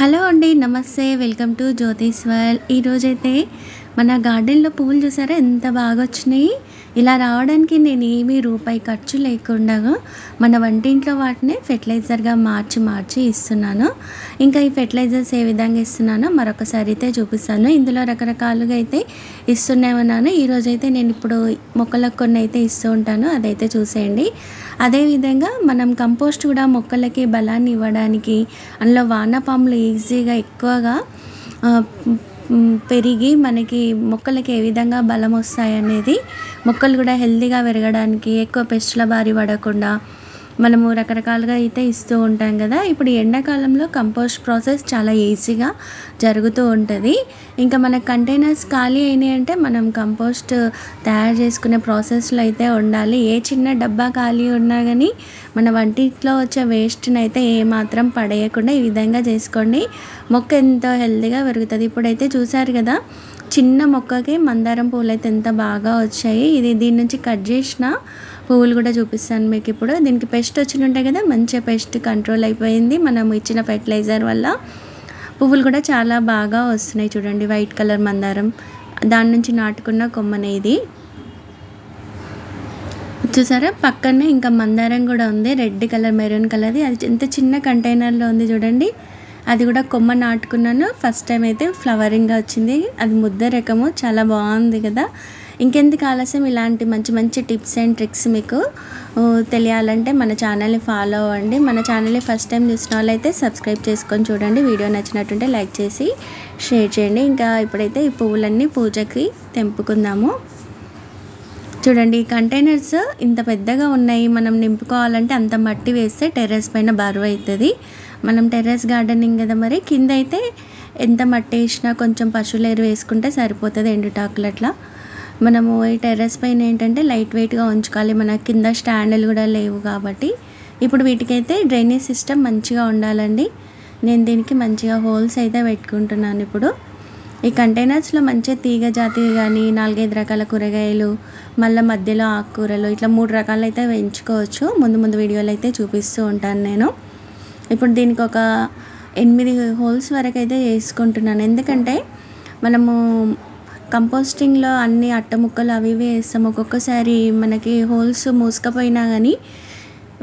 Hello అండి నమస్తే. Welcome to Jyothish world ఈరోజైతే మన గార్డెన్లో పూలు చూసారా? ఎంత బాగా వచ్చినాయి ఇలా రావడానికి నేను ఏమీ రూపాయి ఖర్చు లేకుండా మన వంటింట్లో వాటిని ఫెర్టిలైజర్గా మార్చి మార్చి ఇస్తున్నాను. ఇంకా ఈ ఫెర్టిలైజర్స్ ఏ విధంగా ఇస్తున్నానో మరొకసారి అయితే చూపిస్తాను. ఇందులో రకరకాలుగా అయితే ఇస్తూనే ఉన్నాను ఈరోజైతే నేను ఇప్పుడు మొక్కలకు కొన్ని అయితే ఇస్తూ ఉంటాను. అదైతే చూసేయండి. అదేవిధంగా మనం కంపోస్ట్ కూడా మొక్కలకి బలాన్ని ఇవ్వడానికి అందులో వానపాములు ఈజీగా ఎక్కువగా పెరిగి మనకి మొక్కలకి ఏ విధంగా బలం వస్తాయి అనేది మొక్కలు కూడా హెల్తీగా పెరగడానికి ఎక్కువ పెస్టుల బారి పడకుండా మనము రకరకాలుగా అయితే ఇస్తూ ఉంటాం కదా. ఇప్పుడు ఎండాకాలంలో కంపోస్ట్ ప్రాసెస్ చాలా ఈజీగా జరుగుతూ ఉంటుంది. ఇంకా మన కంటైనర్స్ ఖాళీ అయినాయి అంటే మనం కంపోస్ట్ తయారు చేసుకునే ప్రాసెస్లో అయితే ఉండాలి. ఏ చిన్న డబ్బా ఖాళీ ఉన్నా కానీ మన వంటిట్లో వచ్చే వేస్ట్ని అయితే ఏమాత్రం పడేయకుండా ఈ విధంగా చేసుకోండి. మొక్క ఎంతో హెల్తీగా పెరుగుతుంది. ఇప్పుడైతే చూసారు కదా చిన్న మొక్కకి మందారం పూలు అయితే ఎంత బాగా వచ్చాయి. ఇది దీని నుంచి కట్ చేసిన పువ్వులు కూడా చూపిస్తాను మీకు ఇప్పుడు. దీనికి పెస్ట్ వచ్చి ఉంటాయి కదా మంచిగా పెస్ట్ కంట్రోల్ అయిపోయింది. మనం ఇచ్చిన ఫెర్టిలైజర్ వల్ల పువ్వులు కూడా చాలా బాగా వస్తున్నాయి చూడండి వైట్ కలర్ మందారం. దాని నుంచి నాటుకున్న కొమ్మనే ఇది. చూసారా? పక్కనే ఇంకా మందారం కూడా ఉంది రెడ్ కలర్ మెరూన్ కలర్ది అది ఎంత చిన్న కంటైనర్లో ఉంది చూడండి. అది కూడా కొమ్మ నాటుకున్నాను. ఫస్ట్ టైం అయితే ఫ్లవరింగ్గా వచ్చింది. అది ముద్ద రకము చాలా బాగుంది కదా. ఇంకెందుకు ఆలస్యం? ఇలాంటి మంచి మంచి టిప్స్ అండ్ ట్రిక్స్ మీకు తెలియాలంటే మన ఛానల్ని ఫాలో అవ్వండి. మన ఛానల్ని ఫస్ట్ టైం చూసిన వాళ్ళైతే సబ్స్క్రైబ్ చేసుకొని చూడండి. వీడియో నచ్చినట్టుంటే లైక్ చేసి షేర్ చేయండి. ఇంకా ఇప్పుడైతే ఈ పువ్వులన్నీ పూజకి తెంపుకుందాము. చూడండి ఈ కంటైనర్స్ ఇంత పెద్దగా ఉన్నాయి. మనం నింపుకోవాలంటే అంత మట్టి వేస్తే టెర్రస్ పైన బరువు అవుతుంది. మనం టెర్రస్ గార్డెనింగ్ కదా మరి కింద అయితే ఎంత మట్టి వేసినా కొంచెం పశువులు ఎరువు వేసుకుంటే సరిపోతుంది ఎండుటాకులు అట్లా. మనము ఈ టెర్రస్ పైన ఏంటంటే లైట్ వెయిట్గా ఉంచుకోవాలి. మన కింద స్టాండ్లు కూడా లేవు కాబట్టి. ఇప్పుడు వీటికైతే డ్రైనేజ్ సిస్టమ్ మంచిగా ఉండాలండి. నేను దీనికి మంచిగా హోల్స్ అయితే పెట్టుకుంటున్నాను ఇప్పుడు. ఈ కంటైనర్స్లో మంచిగా తీగ జాతి కానీ నాలుగైదు రకాల కూరగాయలు మళ్ళీ మధ్యలో ఆకుకూరలు ఇట్లా మూడు రకాలు అయితే పెంచుకోవచ్చు. ముందు ముందు వీడియోలు అయితే చూపిస్తూ ఉంటాను నేను. ఇప్పుడు దీనికి ఒక ఎనిమిది హోల్స్ వరకు అయితే చేసుకుంటున్నాను ఎందుకంటే మనము కంపోస్టింగ్లో అన్ని అట్ట ముక్కలు అవి ఇవి వేస్తాం. ఒక్కొక్కసారి మనకి హోల్స్ మూసుకపోయినా కానీ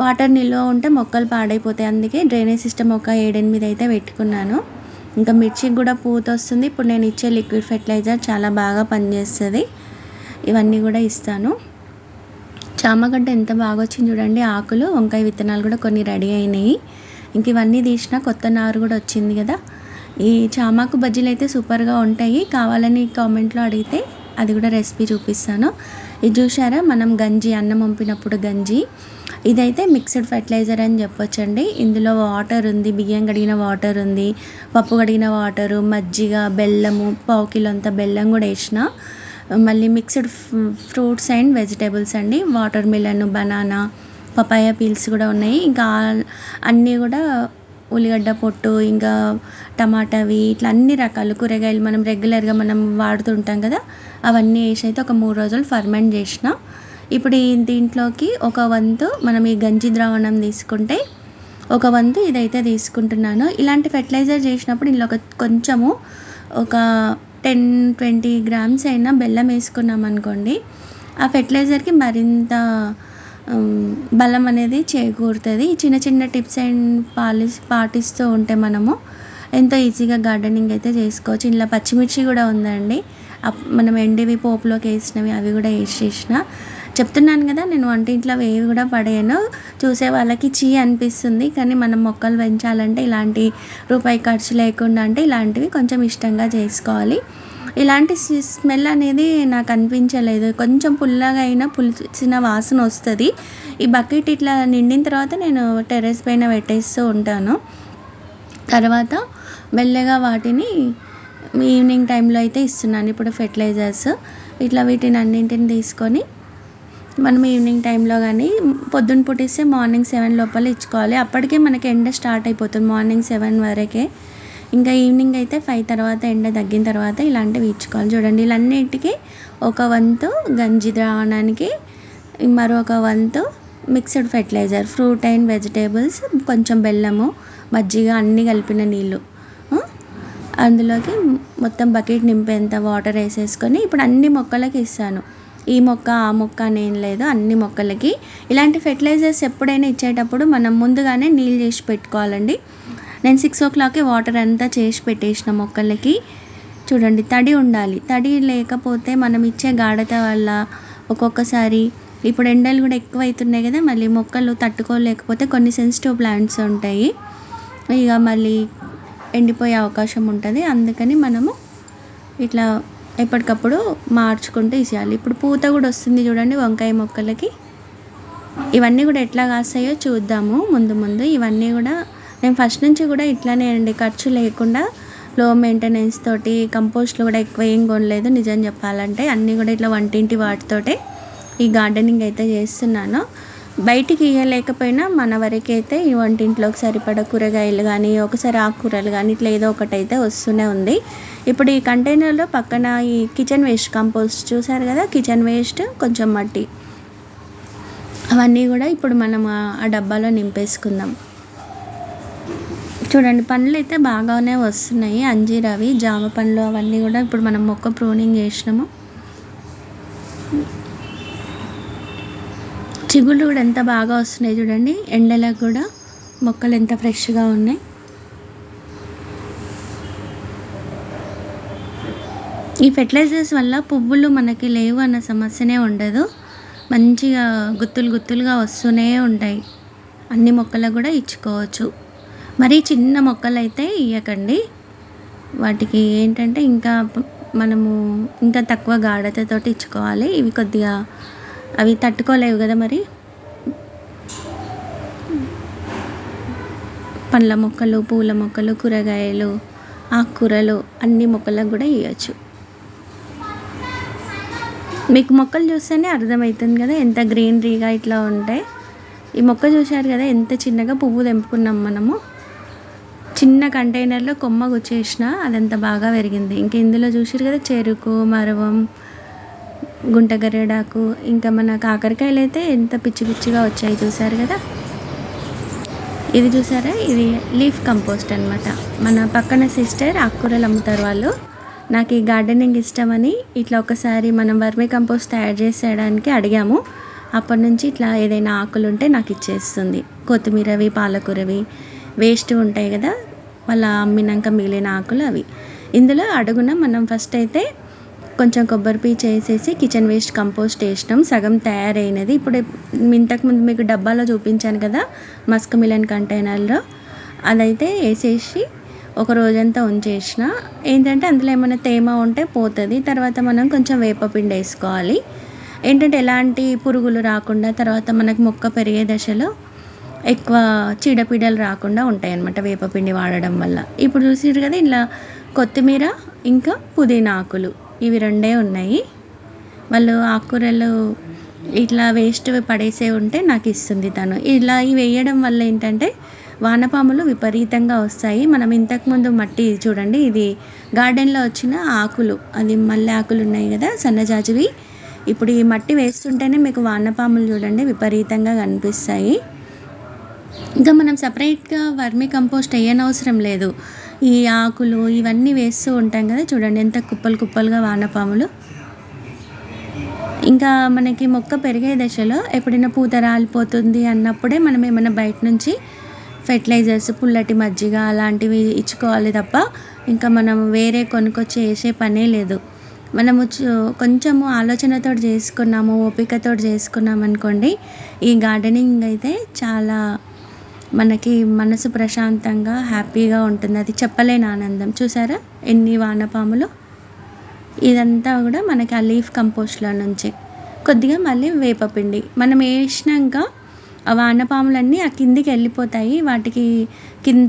వాటర్ నిల్వ ఉంటే మొక్కలు పాడైపోతాయి. అందుకే డ్రైనేజ్ సిస్టమ్ ఒక ఏడెనిమిది అయితే పెట్టుకున్నాను. ఇంకా మిర్చికి కూడా పూత వస్తుంది. ఇప్పుడు నేను ఇచ్చే లిక్విడ్ ఫెర్టిలైజర్ చాలా బాగా పనిచేస్తుంది. ఇవన్నీ కూడా ఇస్తాను. చామగడ్డ ఎంత బాగా వచ్చింది చూడండి ఆకులు వంకాయ విత్తనాలు కూడా కొన్ని రెడీ అయినాయి. ఇంక ఇవన్నీ తీసిన కొత్త నారు కూడా వచ్చింది కదా. ఈ చామాకు బజ్జీలు అయితే సూపర్గా ఉంటాయి. కావాలని కామెంట్లో అడిగితే అది కూడా రెసిపీ చూపిస్తాను. ఇది చూసారా మనం గంజి అన్నం పంపినప్పుడు గంజి. ఇదైతే మిక్స్డ్ ఫెర్టిలైజర్ అని చెప్పొచ్చండి. ఇందులో వాటర్ ఉంది బియ్యం కడిగిన వాటర్ ఉంది పప్పు కడిగిన వాటరు మజ్జిగ బెల్లము పావు కిలో అంత బెల్లం కూడా వేసిన. మళ్ళీ మిక్స్డ్ ఫ్రూట్స్ అండ్ వెజిటేబుల్స్ అండి. Water melon banana papaya peels కూడా ఉన్నాయి. ఇంకా అన్నీ కూడా ఉల్లిగడ్డ పొట్టు ఇంకా టమాటావి ఇట్లా అన్ని రకాలు కూరగాయలు మనం రెగ్యులర్గా మనం వాడుతుంటాం కదా అవన్నీ వేసి అయితే ఒక మూడు రోజులు ఫర్మెంట్ చేసిన. ఇప్పుడు దీంట్లోకి ఒక వంతు మనం ఈ గంజి ద్రావణం తీసుకుంటే ఒక వంతు ఇదైతే తీసుకుంటున్నాను. ఇలాంటి ఫెర్టిలైజర్ చేసినప్పుడు ఇందులో ఒక కొంచెము ఒక టెన్ ట్వంటీ గ్రామ్స్ అయినా బెల్లం వేసుకున్నాం అనుకోండి ఆ ఫెర్టిలైజర్కి మరింత బలం అనేది చేకూరుతుంది. చిన్న చిన్న టిప్స్ అండ్ పాలి పాటిస్తూ ఉంటే మనము ఎంతో ఈజీగా గార్డెనింగ్ అయితే చేసుకోవచ్చు. ఇలా పచ్చిమిర్చి కూడా ఉందండి. మనం ఎండివి పోపులోకి వేసినవి అవి కూడా వేసేసిన. చెప్తున్నాను కదా నేను వంటింట్లో ఏవి కూడా పడేయను. చూసే వాళ్ళకి చీ అనిపిస్తుంది కానీ మనం మొక్కలు పెంచాలంటే ఇలాంటి రూపాయి ఖర్చు లేకుండా అంటే ఇలాంటివి కొంచెం ఇష్టంగా చేసుకోవాలి. ఇలాంటి స్మెల్ అనేది నాకు అనిపించలేదు. కొంచెం పుల్లగా అయినా పులిచిన వాసన వస్తుంది. ఈ బకెట్ ఇట్లా నిండిన తర్వాత నేను టెర్రస్ పైన పెట్టేస్తూ ఉంటాను. తర్వాత మెల్లగా వాటిని ఈవినింగ్ టైంలో అయితే ఇస్తున్నాను ఇప్పుడు ఫెర్టిలైజర్స్. ఇట్లా వీటిని అన్నింటిని తీసుకొని మనం ఈవినింగ్ టైంలో కానీ పొద్దున్న పుట్టిస్తే మార్నింగ్ సెవెన్ లోపల ఇచ్చుకోవాలి. అప్పటికే మనకి ఎండ స్టార్ట్ అయిపోతుంది మార్నింగ్ సెవెన్ వరకే. ఇంకా ఈవినింగ్ అయితే ఫైవ్ తర్వాత ఎండ తగ్గిన తర్వాత ఇలాంటివి ఇచ్చుకోవాలి. చూడండి ఇలాన్నిటికీ ఒక వంతు గంజి ద్రావణానికి మరొక వంతు mixed fertiliser fruit and vegetables కొంచెం బెల్లము మజ్జిగ అన్నీ కలిపిన నీళ్ళు. అందులోకి మొత్తం బకెట్ నింపేంత వాటర్ వేసేసుకొని ఇప్పుడు అన్ని మొక్కలకి ఇస్తాను. ఈ మొక్క ఆ మొక్క అనేం లేదు అన్ని మొక్కలకి. ఇలాంటి ఫెర్టిలైజర్స్ ఎప్పుడైనా ఇచ్చేటప్పుడు మనం ముందుగానే నీళ్ళు చేసి పెట్టుకోవాలండి. నేను సిక్స్ ఓ క్లాక్కి వాటర్ అంతా చేసి పెట్టేసిన మొక్కలకి. చూడండి తడి ఉండాలి. తడి లేకపోతే మనం ఇచ్చే గాఢత వల్ల ఒక్కొక్కసారి ఇప్పుడు ఎండలు కూడా ఎక్కువ అవుతున్నాయి కదా మళ్ళీ మొక్కలు తట్టుకోలేకపోతే కొన్ని సెన్సిటివ్ ప్లాంట్స్ ఉంటాయి. ఇక మళ్ళీ ఎండిపోయే అవకాశం ఉంటుంది. అందుకని మనము ఇట్లా ఎప్పటికప్పుడు మార్చుకుంటూ ఇసేయాలి. ఇప్పుడు పూత కూడా వస్తుంది చూడండి వంకాయ మొక్కలకి. ఇవన్నీ కూడా ఎట్లా కాస్తాయో చూద్దాము. ముందు ముందు ఇవన్నీ కూడా నేను ఫస్ట్ నుంచి కూడా ఇట్లానే అండి. ఖర్చు లేకుండా లో మెయింటెనెన్స్ తోటి కంపోస్ట్లు కూడా ఎక్కువ ఏం కొనలేదు. నిజం చెప్పాలంటే అన్నీ కూడా ఇట్లా వంటింటి వాటితోటే ఈ గార్డెనింగ్ అయితే చేస్తున్నాను. బయటికి ఇవ్వలేకపోయినా మన వరకు అయితే ఈ వంటింట్లోకి సరిపడ కూరగాయలు కానీ ఒకసారి ఆకుకూరలు కానీ ఇట్లా ఏదో ఒకటి అయితే వస్తూనే ఉంది. ఇప్పుడు ఈ కంటైనర్లో పక్కన ఈ కిచెన్ వేస్ట్ కంపోస్ట్ చూసారు కదా? కిచెన్ వేస్ట్ కొంచెం మట్టి. అవన్నీ కూడా ఇప్పుడు మనం ఆ డబ్బాలో నింపేసుకుందాం. చూడండి పండ్లు అయితే బాగానే వస్తున్నాయి. అంజీర్ అవి జామ పండ్లు అవన్నీ కూడా ఇప్పుడు మనం మొక్క ప్రూనింగ్ చేసినాము. చిగుళ్ళు కూడా ఎంత బాగా వస్తున్నాయి చూడండి. ఎండలకు కూడా మొక్కలు ఎంత ఫ్రెష్గా ఉన్నాయి. ఈ ఫెర్టిలైజర్స్ వల్ల పువ్వులు మనకి లేవు అన్న సమస్యనే ఉండదు. మంచిగా గుత్తులు గుత్తులుగా వస్తూనే ఉంటాయి. అన్ని మొక్కలకు కూడా ఇచ్చుకోవచ్చు. మరీ చిన్న మొక్కలు అయితే ఇవ్వకండి వాటికి ఏంటంటే ఇంకా మనము ఇంకా తక్కువ గాఢతతోటి ఇచ్చుకోవాలి. ఇవి కొద్దిగా అవి తట్టుకోలేవు కదా మరి? పండ్ల మొక్కలు పూల మొక్కలు కూరగాయలు ఆకుకూరలు అన్ని మొక్కలకు కూడా ఇవ్వచ్చు మీకు మొక్కలు చూస్తేనే అర్థమవుతుంది కదా ఎంత గ్రీనరీగా ఇట్లా ఉంటాయి ఈ మొక్క చూశారు కదా ఎంత చిన్నగా పువ్వు తెంపుకున్నాం మనము. చిన్న కంటైనర్లో కొమ్మ గుచ్చేసిన అదంత బాగా పెరిగింది ఇంక ఇందులో చూసారు కదా చెరుకు మరవం గుంటగరేడాకు ఇంకా మన కాకరకాయలు అయితే ఎంత పిచ్చి పిచ్చిగా వచ్చాయి చూసారు కదా? ఇది చూసారా? ఇది లీఫ్ కంపోస్ట్ అనమాట మన పక్కన సిస్టర్ ఆకుకూరలు అమ్ముతారు వాళ్ళు. నాకు ఈ గార్డెనింగ్ ఇష్టమని ఇట్లా ఒకసారి మనం వర్మీ కంపోస్ట్ తయారు చేసేయడానికి అడిగాము. అప్పటి నుంచి ఇట్లా ఏదైనా ఆకులు ఉంటే నాకు ఇచ్చేస్తుంది. కొత్తిమీరవి పాలకూరవి వేస్ట్ ఉంటాయి కదా వాళ్ళ అమ్మినాక మిగిలిన ఆకులు అవి. ఇందులో అడుగున మనం ఫస్ట్ అయితే కొంచెం కొబ్బరి పీచు వేసేసి కిచెన్ వేస్ట్ కంపోస్ట్ వేసినాం. సగం తయారైనది. ఇప్పుడు ఇంతకుముందు మీకు డబ్బాలో చూపించాను కదా మస్క్ మిలన్ కంటైనర్లో అదైతే వేసేసి ఒక రోజంతా ఉంచేసిన. ఏంటంటే అందులో ఏమైనా తేమ ఉంటే పోతుంది. తర్వాత మనం కొంచెం వేపపిండి వేసుకోవాలి. ఏంటంటే ఎలాంటి పురుగులు రాకుండా తర్వాత మనకు మొక్క పెరిగే దశలో ఎక్కువ చీడపీడలు రాకుండా ఉంటాయి అన్నమాట వేపపిండి వాడడం వల్ల. ఇప్పుడు చూసారు కదా ఇలా కొత్తిమీర ఇంకా పుదీనా ఆకులు. ఇవి రెండే ఉన్నాయి. వాళ్ళు ఆకుకూరలు ఇట్లా వేస్ట్ పడేసే ఉంటే నాకు ఇస్తుంది తను. ఇలా ఇవి వేయడం వల్ల ఏంటంటే వానపాములు విపరీతంగా వస్తాయి. మనం ఇంతకుముందు మట్టి చూడండి ఇది గార్డెన్లో వచ్చిన ఆకులు. అది మల్లె ఆకులు ఉన్నాయి కదా సన్నజాజివి ఇప్పుడు ఈ మట్టి వేస్తుంటేనే మీకు వానపాములు చూడండి విపరీతంగా కనిపిస్తాయి. ఇంకా మనం సపరేట్గా వర్మీ కంపోస్ట్ వేయనవసరం లేదు. ఈ ఆకులు ఇవన్నీ వేస్తూ ఉంటాం కదా చూడండి ఎంత కుప్పలు కుప్పలుగా వానపాములు. ఇంకా మనకి మొక్క పెరిగే దశలో ఎప్పుడైనా పూత రాలిపోతుంది అన్నప్పుడే మనం ఏమైనా బయట నుంచి ఫెర్టిలైజర్స్ పుల్లటి మజ్జిగ అలాంటివి ఇచ్చుకోవాలి తప్ప ఇంకా మనం వేరే కొనుక్కొచ్చి వేసే పనే లేదు. మనము కొంచెము ఆలోచనతో చేసుకున్నాము ఓపికతో చేసుకున్నాం అనుకోండి ఈ గార్డెనింగ్ అయితే చాలా మనకి మనసు ప్రశాంతంగా హ్యాపీగా ఉంటుంది. అది చెప్పలేని ఆనందం. చూసారా? ఎన్ని వానపాములు? ఇదంతా కూడా మనకి ఆ లీఫ్ కంపోస్ట్లో నుంచి. కొద్దిగా మళ్ళీ వేపపిండి. మనం వేసినాక ఆ వానపాములన్నీ ఆ కిందికి వెళ్ళిపోతాయి. వాటికి కింద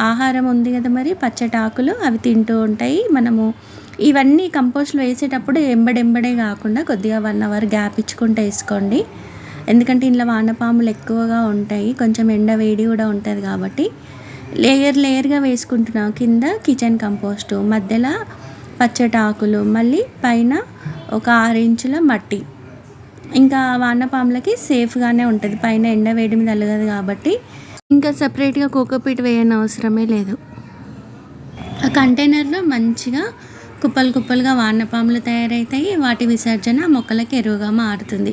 ఆహారం ఉంది కదా మరి? పచ్చటి ఆకులు అవి తింటూ ఉంటాయి. మనము ఇవన్నీ కంపోస్ట్లో వేసేటప్పుడు ఎంబడెంబడే కాకుండా కొద్దిగా వన్ అవర్ గ్యాప్ ఇచ్చుకుంటూ వేసుకోండి. ఎందుకంటే ఇంట్లో వానపాములు ఎక్కువగా ఉంటాయి కొంచెం ఎండ వేడి కూడా ఉంటుంది కాబట్టి లేయర్ లేయర్గా వేసుకుంటున్నాం. కింద కిచెన్ కంపోస్టు మధ్యలో పచ్చటి ఆకులు మళ్ళీ పైన ఒక ఆరు ఇంచుల మట్టి. ఇంకా వానపాములకి సేఫ్గానే ఉంటుంది. పైన ఎండ వేడి మీద అలగదు కాబట్టి ఇంకా సపరేట్గా కోకోపీట్ వేయని అవసరమే లేదు. ఆ కంటైనర్లో మంచిగా కుప్పలు కుప్పలుగా వానపాములు తయారవుతాయి వాటి విసర్జన మొక్కలకి ఎరువుగా మారుతుంది.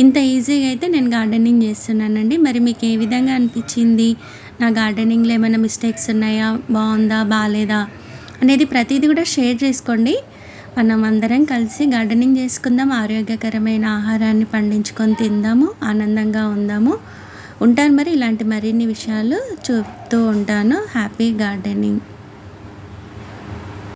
ఇంత ఈజీగా అయితే నేను గార్డెనింగ్ చేస్తున్నానండి. మరి మీకు ఏ విధంగా అనిపించింది? నా గార్డెనింగ్లో ఏమైనా మిస్టేక్స్ ఉన్నాయా? బాగుందా? బాగాలేదా అనేది ప్రతిదీ కూడా షేర్ చేసుకోండి. మనం అందరం కలిసి గార్డెనింగ్ చేసుకుందాం. ఆరోగ్యకరమైన ఆహారాన్ని పండించుకొని తిందాము. ఆనందంగా ఉందాము. ఉంటాను మరి ఇలాంటి మరిన్ని విషయాలు చూపుతూ ఉంటాను. Happy gardening.